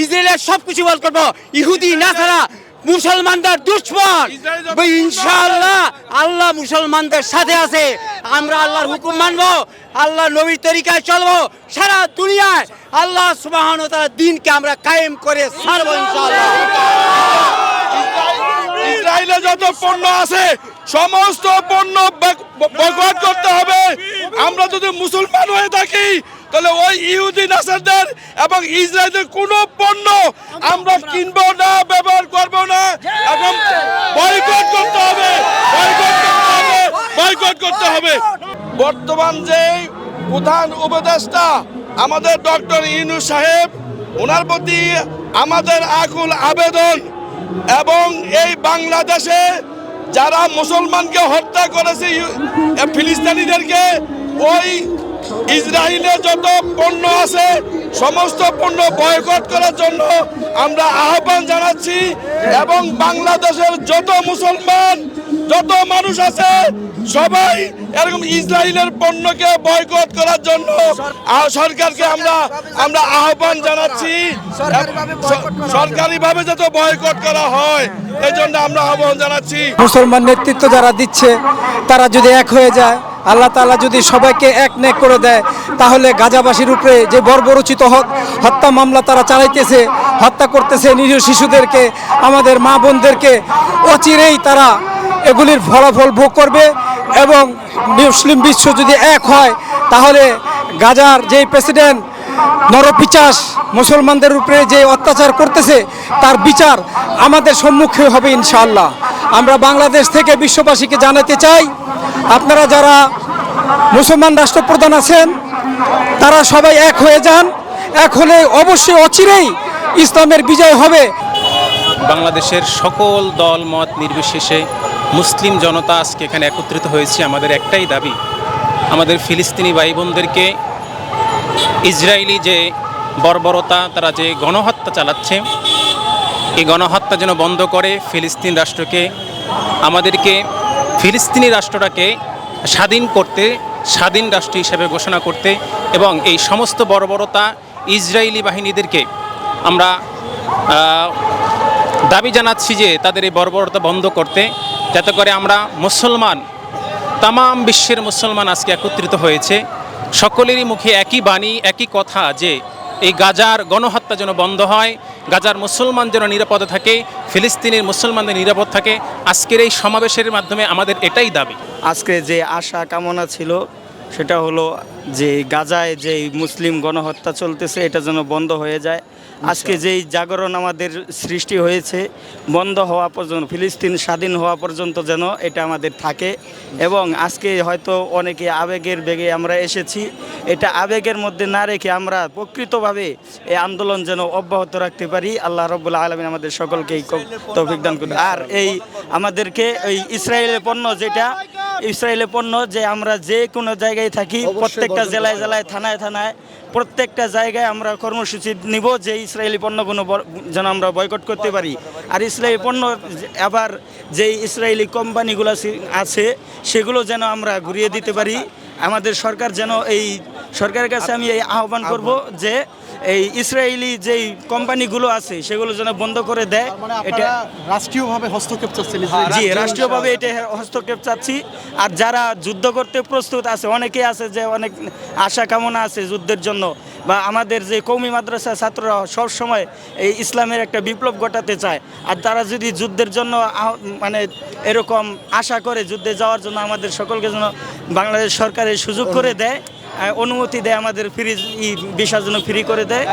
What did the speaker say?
ইসরায়েলের সবকিছু বল করব। ইহুদি না ছাড়া মুসলমানদের দুশ্মন। ইনশাআল্লাহ আল্লাহ মুসলমানদের সাথে আছে। আমরা আল্লাহর হুকুম মানবো। আল্লাহ নবীর তরিকায় চলবো। সারা দুনিয়ায় আল্লাহ সুবাহন দিনকে আমরা কায়েম করে ছাড়বো ইনশাআল্লাহ। ইসরায়েলে যত পণ্য আছে সমস্ত পণ্য বয়কট করতে হবে। আমরা যদি মুসলমান হয়ে থাকি তাহলে ওই ইহুদি নাসারদের এবং ইসরায়েলের কোনো পণ্য আমরা কিনবো না, ব্যবহার করব না, এবং বয়কট করতে হবে বয়কট করতে হবে করতে হবে। বর্তমান যে প্রধান উপদেষ্টা আমাদের ডক্টর ইনু সাহেব, ওনার প্রতি আমাদের আকুল আবেদন এবং এই বাংলাদেশে যারা মুসলমানকে হত্যা করেছে ফিলিস্তিনিদেরকে, ওই ইসরায়েলে যত পণ্য আছে সমস্ত পণ্য বয়কট করার জন্য আমরা আহ্বান জানাচ্ছি এবং বাংলাদেশের যত মুসলমান যত মানুষ আছে সবাই এরকম ইসরায়েলের পণ্যকে বয়কট করার জন্য সরকারকে আমরা আমরা আহ্বান জানাচ্ছি। সরকারিভাবে যাতে বয়কট করা হয় এই জন্য আমরা আহ্বান জানাচ্ছি। মুসলমান নেতৃত্ব যারা দিচ্ছে তারা যদি এক হয়ে যায় আল্লাহ তাআলা যদি সবাইকে এক নেক করে দেয়, তাহলে গাজাবাসীর উপরে যে বর্বরচিত হ- হত্যা মামলা তারা চালাইতেছে, হত্যা করতেছে নিরীহ শিশুদেরকে, আমাদের মা বোনদেরকে, অচিরেই তারা এগুলির ফলাফল ভোগ করবে এবং মুসলিম বিশ্ব যদি এক হয়, তাহলে গাজার যে প্রেসিডেন্ট নরপিচাস মুসলমানদের উপরে যে অত্যাচার করতেছে, তার বিচার আমাদের সম্মুখে হবে ইনশাআল্লাহ। আমরা বাংলাদেশ থেকে বিশ্ববাসীকে জানাতে চাই আপনারা যারা মুসলমান রাষ্ট্রপ্রধান আছেন, তারা সবাই এক হয়ে যান। এক হলে অবশ্যই অচিরেই ইসলামের বিজয় হবে। বাংলাদেশের সকল দল, মত নির্বিশেষে মুসলিম জনতা আজকে এখানে একত্রিত হয়েছে। আমাদের একটাই দাবি, আমাদের ফিলিস্তিনি ভাই বোনদেরকে ইসরায়েলি যে বর্বরতা, তারা যে গণহত্যা চালাচ্ছে, এই গণহত্যা যেন বন্ধ করে ফিলিস্তিন রাষ্ট্রকে, আমাদেরকে ফিলিস্তিনি রাষ্ট্রটাকে স্বাধীন করতে, স্বাধীন রাষ্ট্র হিসেবে ঘোষণা করতে এবং এই সমস্ত বর্বরতা ইসরায়েলি বাহিনীদেরকে আমরা দাবি জানাচ্ছি যে তাদের এই বর্বরতা বন্ধ করতে, যাতে করে আমরা মুসলমান তাম বিশ্বের মুসলমান আজকে একত্রিত হয়েছে। সকলেরই মুখে একই বাণী, একই কথা যে এই গাজার গণহত্যা যেন বন্ধ হয়, গাজার মুসলমান যেন নিরাপদে থাকে, ফিলিস্তিনের মুসলমানদের নিরাপদ থাকে, আজকের এই সমাবেশের মাধ্যমে আমাদের এটাই দাবি। আজকে যে আশা কামনা ছিল, সেটা হলো যে গাজায় যে মুসলিম গণহত্যা চলতেছে, এটা যেন বন্ধ হয়ে যায়। আজকে যেই জাগরণ আমাদের সৃষ্টি হয়েছে, বন্ধ হওয়া পর্যন্ত, ফিলিস্তিন স্বাধীন হওয়া পর্যন্ত যেন এটা আমাদের থাকে। এবং আজকে হয়তো অনেকে আবেগের বেগে আমরা এসেছি। এটা আবেগের মধ্যে না রেখে আমরা প্রকৃতভাবে এই আন্দোলন যেন অব্যাহত রাখতে পারি। আল্লাহ রব্বুল্লা আলমিন আমাদের সকলকে এই তৌফিক দান করুন। আর এই আমাদেরকে এই ইসরায়েলের পণ্য যেটা ইসরায়েলের পণ্য যে আমরা যে কোনো জায়গায় থাকি প্রত্যেকটা জেলায় জেলায় থানায় থানায় প্রত্যেকটা জায়গায় আমরা কর্মসূচি নিব যে ইসরায়েলি পণ্যগুলো যেন আমরা বয়কট করতে পারি। আর ইসরায়েলি পণ্য আবার যে ইসরায়েলি কোম্পানিগুলো আছে সেগুলো যেন আমরা ঘুরিয়ে দিতে পারি। আমাদের সরকার যেন এই সরকারের কাছে আমি এই আহ্বান করব যে এই ইসরায়েলি যেই কোম্পানিগুলো আছে সেগুলো যেন বন্ধ করে দেয়। মানে এটা রাষ্ট্রীয়ভাবে হস্তক্ষেপ চাচ্ছেন জি রাষ্ট্রীয়ভাবে এটা হস্তক্ষেপ চাচ্ছি। আর যারা যুদ্ধ করতে প্রস্তুত আছে অনেকেই আছে যে অনেক আশা কামনা আছে যুদ্ধের জন্য। বা আমাদের যে কৌমি মাদ্রাসা ছাত্ররা সব সময় এই ইসলামের একটা বিপ্লব ঘটাতে চায়। আর তারা যদি যুদ্ধের জন্য মানে এরকম আশা করে যুদ্ধে যাওয়ার জন্য আমাদের সকলকে যেন বাংলাদেশ সরকারের সুযোগ করে দেয় অনুমতি দেয় আমাদের ফ্রি ভিসার জন্য ফ্রি করে দেয়।